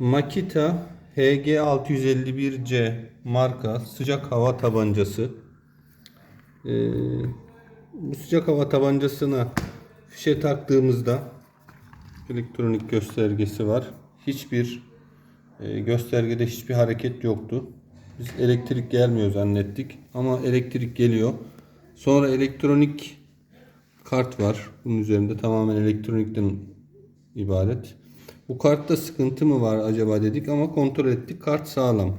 Makita HG651C marka sıcak hava tabancası. Ee, bu sıcak hava tabancasına fişe taktığımızda elektronik göstergesi var. Hiçbir e, göstergede hiçbir hareket yoktu. Biz elektrik gelmiyor zannettik ama elektrik geliyor. Sonra elektronik kart var. Bunun üzerinde tamamen elektronikten ibaret. Bu kartta sıkıntı mı var acaba dedik ama kontrol ettik. Kart sağlam.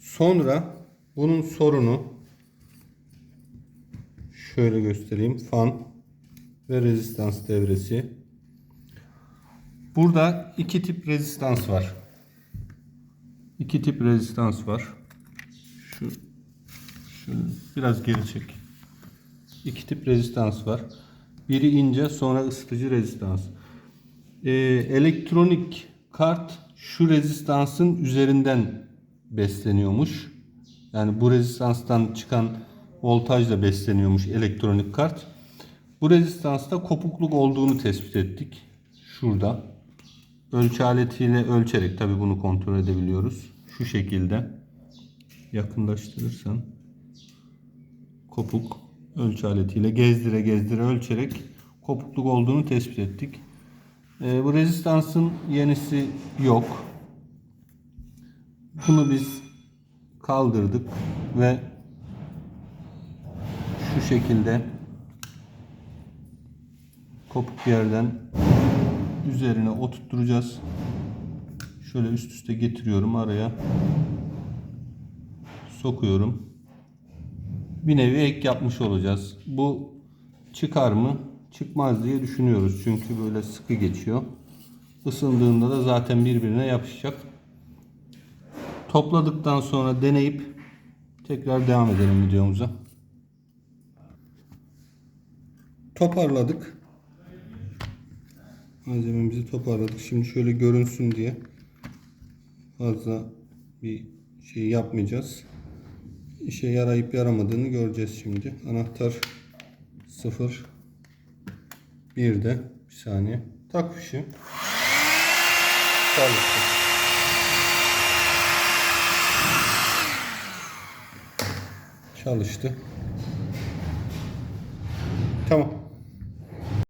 Sonra bunun sorunu şöyle göstereyim. Fan ve rezistans devresi. Burada iki tip rezistans var. İki tip rezistans var. Şu şöyle biraz geri çek. İki tip rezistans var. Biri ince sonra ısıtıcı rezistans. Ee, elektronik kart şu rezistansın üzerinden besleniyormuş. Yani bu rezistanstan çıkan voltajla besleniyormuş elektronik kart. Bu rezistansta kopukluk olduğunu tespit ettik. Şurada. Ölçü aletiyle ölçerek tabi bunu kontrol edebiliyoruz. Şu şekilde. Yakınlaştırırsan kopuk ölçü aletiyle gezdire gezdire ölçerek kopukluk olduğunu tespit ettik. Ee, bu rezistansın yenisi yok. Bunu biz kaldırdık ve şu şekilde kopuk yerden üzerine oturtturacağız. Şöyle üst üste getiriyorum araya. Sokuyorum. Bir nevi ek yapmış olacağız. Bu çıkar mı? Çıkmaz diye düşünüyoruz. Çünkü böyle sıkı geçiyor. Isındığında da zaten birbirine yapışacak. Topladıktan sonra deneyip tekrar devam edelim videomuza. Toparladık. Malzememizi toparladık. Şimdi şöyle görünsün diye fazla bir şey yapmayacağız. İşe yarayıp yaramadığını göreceğiz şimdi. Anahtar 0 bir de bir saniye. Tak fişi. Çalıştı. Çalıştı. Tamam.